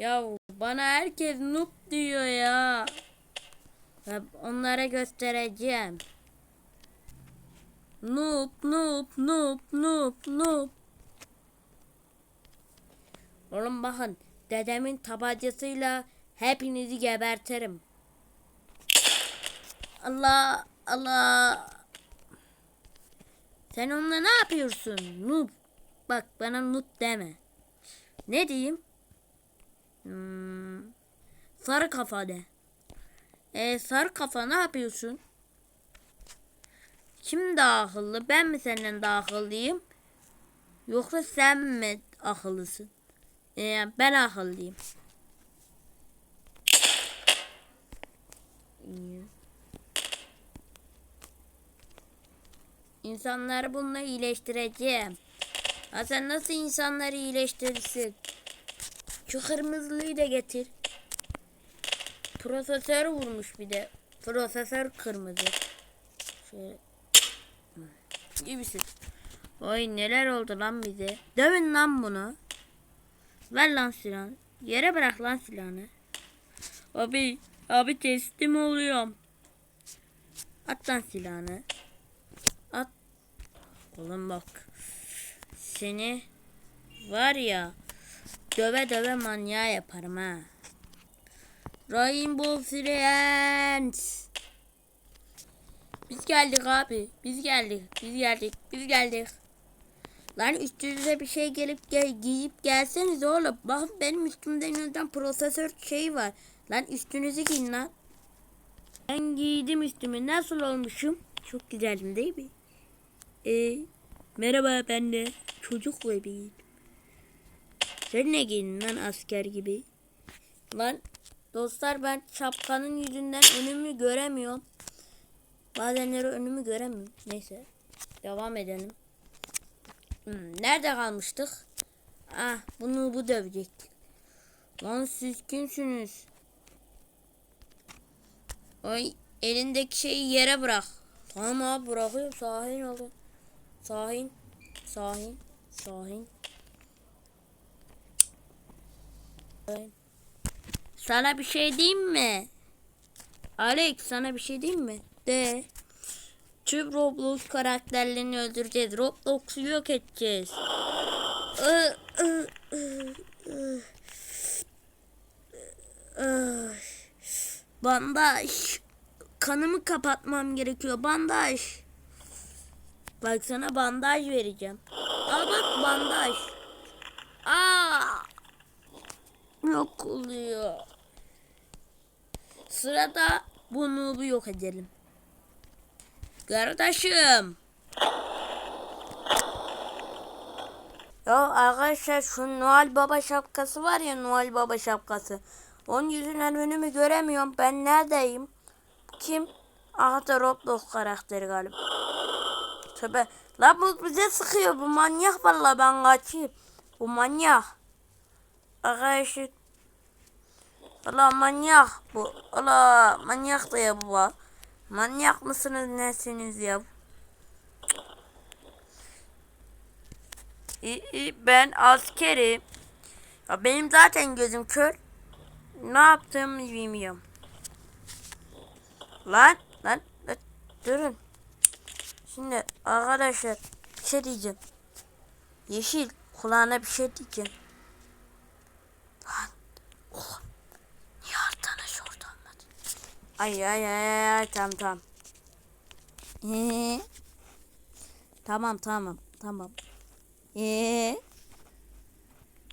Ya bana herkes noob diyor ya. ya onlara göstereceğim. Noob, noob, noob, noob, noob. Oğlum bakın dedemin tabancasıyla hepinizi gebertirim. Allah Allah. Sen onunla ne yapıyorsun? Noob. Bak bana noob deme. Ne diyeyim? Hmm, sarı kafa de. E, sarı kafa ne yapıyorsun? Kim daha akıllı? Ben mi senden daha akıllıyım? Yoksa sen mi akıllısın? E, ben akıllıyım. İnsanları bununla iyileştireceğim. Ha sen nasıl insanları iyileştirirsin? Şu kırmızılıyı da getir. Prosesör vurmuş bir de. Prosesör kırmızı. Şöyle. Gibisin. Oy neler oldu lan bize. Dövün lan bunu. Ver lan silahını. Yere bırak lan silahını. Abi, abi teslim oluyorum. At lan silahını. At. Oğlum bak. Seni var ya döve döve manyağı yaparım ha. Rainbow Friends. Biz geldik abi. Biz geldik. Biz geldik. Biz geldik. Lan üstünüze bir şey gelip gel giyip gelseniz oğlum. Bakın benim üstümde neden prosesör şey var. Lan üstünüzü giyin lan. Ben giydim üstümü. Nasıl olmuşum? Çok güzelim değil mi? Ee, merhaba ben de çocuk bebeğim. Ne giydin lan asker gibi? Lan dostlar ben şapkanın yüzünden önümü göremiyorum. Bazenleri önümü göremiyorum. Neyse. Devam edelim. Hmm, nerede kalmıştık? Ah bunu bu dövecek. Lan siz kimsiniz? Ay elindeki şeyi yere bırak. Tamam abi bırakıyorum. Sahin olun. Sahin. Sahin. Sahin. Sahin. Sana bir şey diyeyim mi? Alex sana bir şey diyeyim mi? De. Tüm Roblox karakterlerini öldüreceğiz. Roblox'u yok edeceğiz. Bandaj. Kanımı kapatmam gerekiyor. Bandaj. Bak sana bandaj vereceğim. Al bak bandaj. Aa! Yok oluyor. Sırada bu noob'u yok edelim. Kardeşim. Ya arkadaşlar şu Noel Baba şapkası var ya Noel Baba şapkası. Onun yüzünden önümü göremiyorum. Ben neredeyim? Kim? Aha da Roblox karakteri galiba. Tövbe. La bu bize sıkıyor. Bu manyak vallahi ben kaçayım. Bu manyak. Arkadaşlar. Allah manyak bu. Allah manyak da ya bu. Manyak mısınız nesiniz ya? İyi, ben askerim. Ya benim zaten gözüm kör. Ne yaptığımı bilmiyorum. Lan lan, lan durun. Şimdi arkadaşlar bir şey diyeceğim. Yeşil kulağına bir şey diyeceğim. Ay ay ay ay tamam tamam. Ee, tamam tamam tamam. Ee,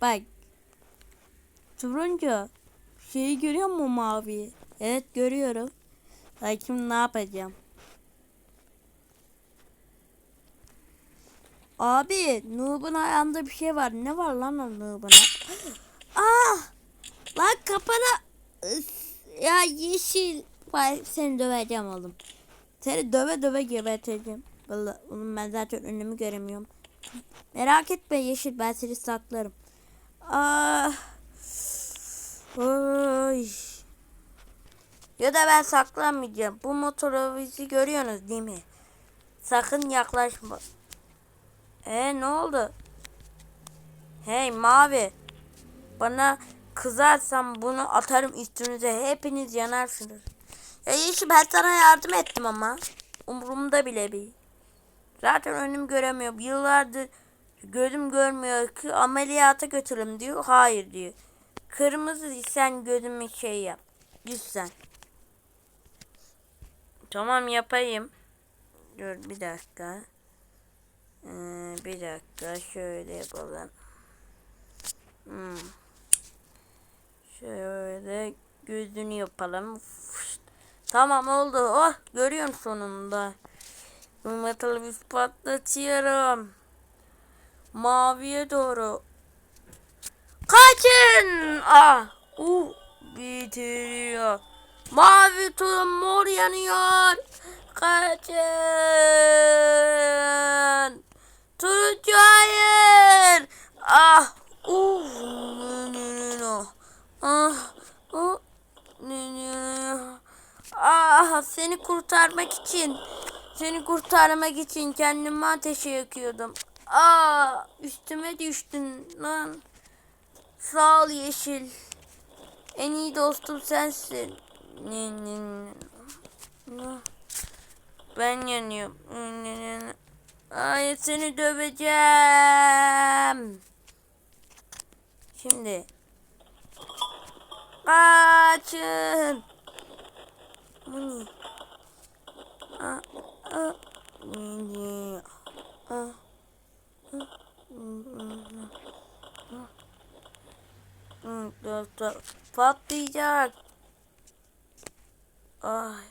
bak turuncu şeyi görüyor musun mavi? Evet görüyorum. Bakayım ne yapacağım. Abi Noob'un ayağında bir şey var. Ne var lan o Noob'un? Ah! Lan kafana Üf, ya yeşil. Vay seni döveceğim oğlum. Seni döve döve geberteceğim. Vallahi oğlum ben zaten önümü göremiyorum. Merak etme yeşil ben seni saklarım. Ah. Oy. Ya da ben saklanmayacağım. Bu motoru bizi görüyorsunuz değil mi? Sakın yaklaşma. E ne oldu? Hey mavi. Bana kızarsam bunu atarım üstünüze. Hepiniz yanarsınız. Ya Yeşil ben sana yardım ettim ama. Umurumda bile bir. Zaten önüm göremiyorum. Yıllardır gözüm görmüyor ki ameliyata götürelim diyor. Hayır diyor. Kırmızı sen gözümü şey yap. Lütfen. Tamam yapayım. Dur bir dakika. Ee, bir dakika şöyle yapalım. Hmm. Şöyle gözünü yapalım. Fışt. Tamam oldu. Oh görüyorum sonunda. Yumurtalı bir patlatıyorum. Maviye doğru. Kaçın! Ah! Uh! Bitiriyor. Mavi tulum mor yanıyor. Kaçın! Turuncu hayır! Ah! Uh! Ah! Seni kurtarmak için seni kurtarmak için kendimi ateşe yakıyordum. Aa! Üstüme düştün lan. Sağ ol yeşil. En iyi dostum sensin. Ben yanıyorum. Ay seni döveceğim. Şimdi. Kaçın. Aa, aa. Aa. Dur, dur. Patlayacak. Ay.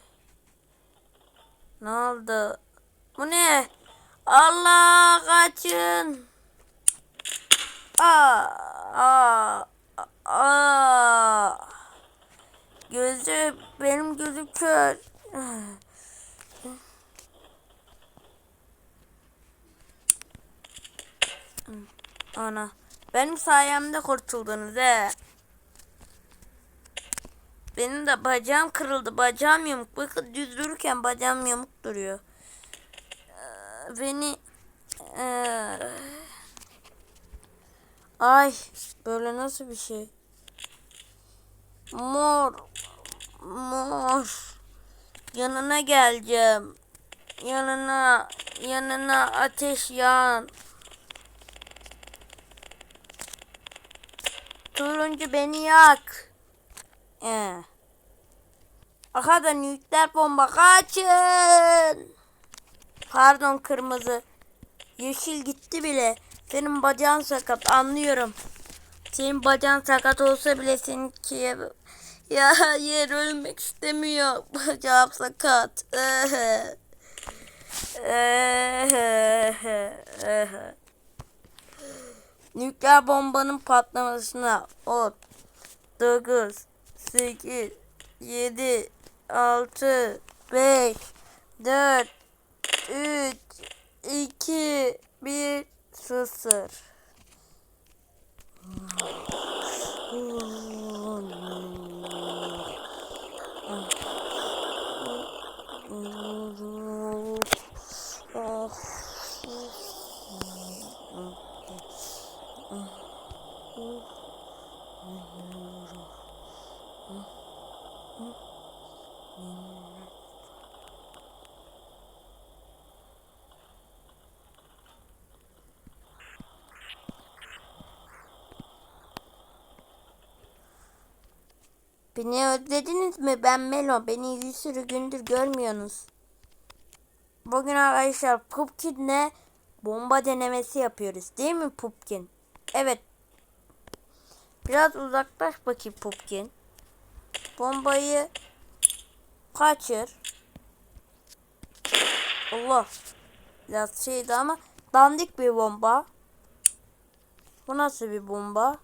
Ne oldu? Bu ne? Allah kaçın. Aa, aa, aa. Gözü benim gözüm kör. Ana. Benim sayemde kurtuldunuz he. Benim de bacağım kırıldı. Bacağım yamuk. Bakın düz dururken bacağım yamuk duruyor. Ee, Beni... Ee, Ay böyle nasıl bir şey? Mor. Mor. Yanına geleceğim. Yanına. Yanına ateş yan. Turuncu beni yak. Ee. Aha da nükleer bomba kaçın. Pardon kırmızı. Yeşil gitti bile. Senin bacağın sakat anlıyorum. Senin bacağın sakat olsa bile seninki ya hayır ölmek istemiyor. Bacağım sakat. Nükleer bombanın patlamasına 10 9 8 7 6 5 4 3 2 1 0 Oh. Beni özlediniz mi? Ben Melo. Beni bir sürü gündür görmüyorsunuz. Bugün arkadaşlar Pupkin'le bomba denemesi yapıyoruz. Değil mi Pupkin? Evet. Biraz uzaklaş bakayım Pupkin. Bombayı kaçır. Allah. Biraz şeydi ama dandik bir bomba. Bu nasıl bir bomba?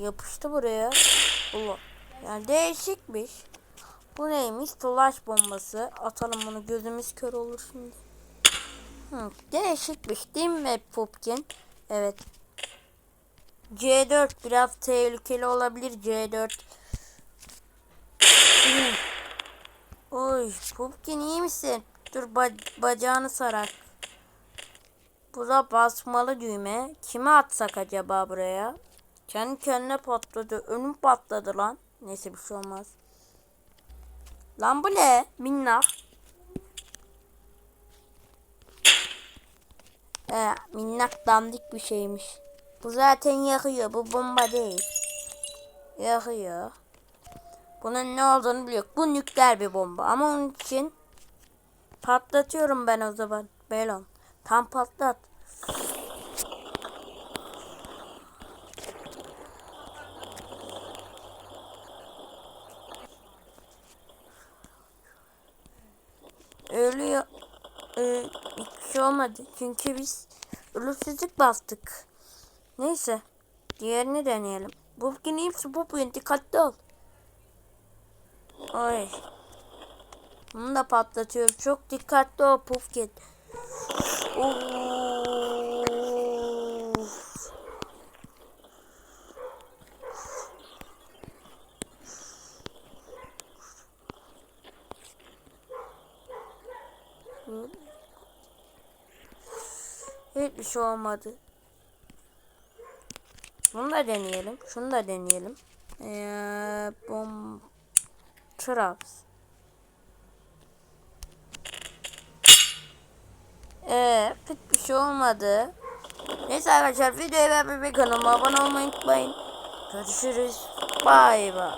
Yapıştı buraya. Allah. Yani değişikmiş. Bu neymiş? Flash bombası. Atalım bunu. Gözümüz kör olur şimdi. Hı, değişikmiş değil mi Pupkin? Evet. C4 biraz tehlikeli olabilir C4. Hı. Oy Pupkin iyi misin? Dur ba bacağını sarar. Bu da basmalı düğme. Kime atsak acaba buraya? Kendi kendine patladı. Önüm patladı lan. Neyse bir şey olmaz. Lan bu ne? Minnak. He, minnak dandik bir şeymiş. Bu zaten yakıyor. Bu bomba değil. Yakıyor. Bunun ne olduğunu biliyor. Bu nükleer bir bomba. Ama onun için patlatıyorum ben o zaman. Belon. Tam patlat. Ölüyor. Ee, hiçbir şey olmadı. Çünkü biz ölümsüzlük bastık. Neyse. Diğerini deneyelim. Bu yine hepsi bu bugün dikkatli ol. Oy. Bunu da patlatıyoruz. Çok dikkatli ol Pufkin. Of. Şey olmadı. Bunu da deneyelim. Şunu da deneyelim. Ee, bom Traps. Ee, pek bir şey olmadı. Neyse arkadaşlar videoya beğenmeyi kanalıma abone olmayı unutmayın. Görüşürüz. Bay bay.